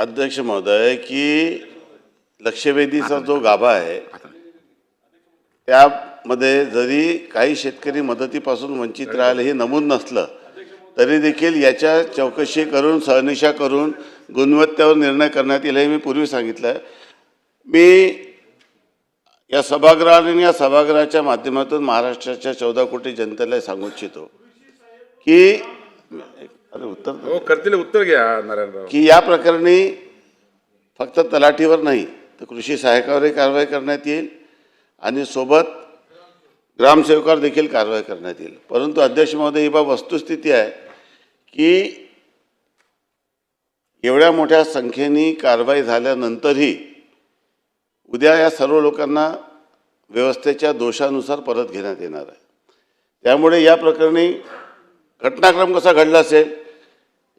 अध्यक्ष महोदय की लक्षवेधीचा जो गाभा आहे त्यामध्ये जरी काही शेतकरी मदतीपासून वंचित राहिले हे नमूद नसलं तरी देखील याच्या चौकशी करून सहनिशा करून गुणवत्तेवर निर्णय करण्यात येईल हे मी पूर्वी सांगितलं मी या सभागृहाने आणि या सभागृहाच्या माध्यमातून महाराष्ट्राच्या चौदा कोटी जनतेला सांगू इच्छितो की अरे उत्तर हो करतील उत्तर घ्या नारायणराव की या प्रकरणी फक्त तलाठीवर नाही तर कृषी सहायकावरही कारवाई करण्यात येईल आणि सोबत ग्रामसेवकावर देखील कारवाई करण्यात येईल परंतु अध्यक्ष महोदय ही बाब वस्तुस्थिती आहे की एवढ्या मोठ्या संख्येने कारवाई झाल्यानंतरही उद्या या सर्व लोकांना व्यवस्थेच्या दोषानुसार परत घेण्यात येणार आहे त्यामुळे या प्रकरणी घटनाक्रम कसा घडला असेल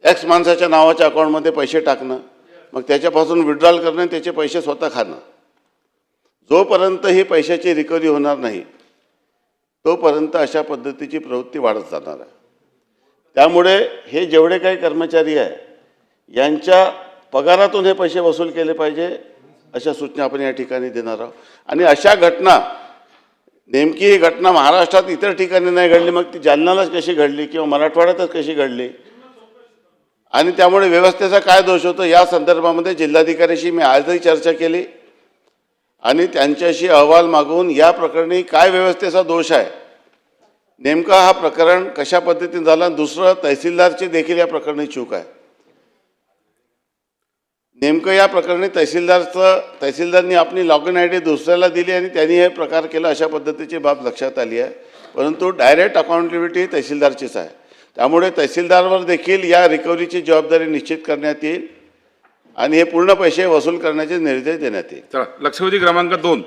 एक्स माणसाच्या नावाच्या अकाउंटमध्ये पैसे टाकणं मग त्याच्यापासून विड्रॉल करणं त्याचे पैसे स्वतः खाणं. जोपर्यंत ही पैशाची रिकव्हरी होणार नाही तोपर्यंत अशा पद्धतीची प्रवृत्ती वाढत जाणार आहे. त्यामुळे हे जेवढे काही कर्मचारी आहे यांच्या पगारातून हे पैसे वसूल केले पाहिजे अशा सूचना आपण या ठिकाणी देणार आहोत. आणि अशा घटना नेमकी ही घटना महाराष्ट्रात इतर ठिकाणी नाही घडली मग ती जालनालाच कशी घडली किंवा मराठवाड्यातच कशी घडली आणि त्यामुळे व्यवस्थेचा काय दोष होतो? या संदर्भामध्ये जिल्हाधिकाऱ्याशी मी आजही चर्चा केली. आणि त्यांच्याशी अहवाल मागवून या प्रकरणी काय व्यवस्थेचा दोष आहे? नेमका हा प्रकरण कशा पद्धतीने झाला? आणि दुसरं तहसीलदारची देखील या प्रकरणी चूक आहे. नेमकं या प्रकरणी तहसीलदारचं तहसीलदारनी आपली लॉग इन आय डी दुसऱ्याला दिली आणि त्यांनी हे प्रकार केला अशा पद्धतीची बाब लक्षात आली आहे. परंतु डायरेक्ट अकाउंटेबिलिटी तहसीलदारचीच आहे. त्यामुळे तहसीलदारवर देखील या रिकव्हरीची जबाबदारी निश्चित करण्यात येईल आणि हे पूर्ण पैसे वसूल करण्याचे निर्देश देण्यात येईल. चला लक्षवेधी क्रमांक दोन.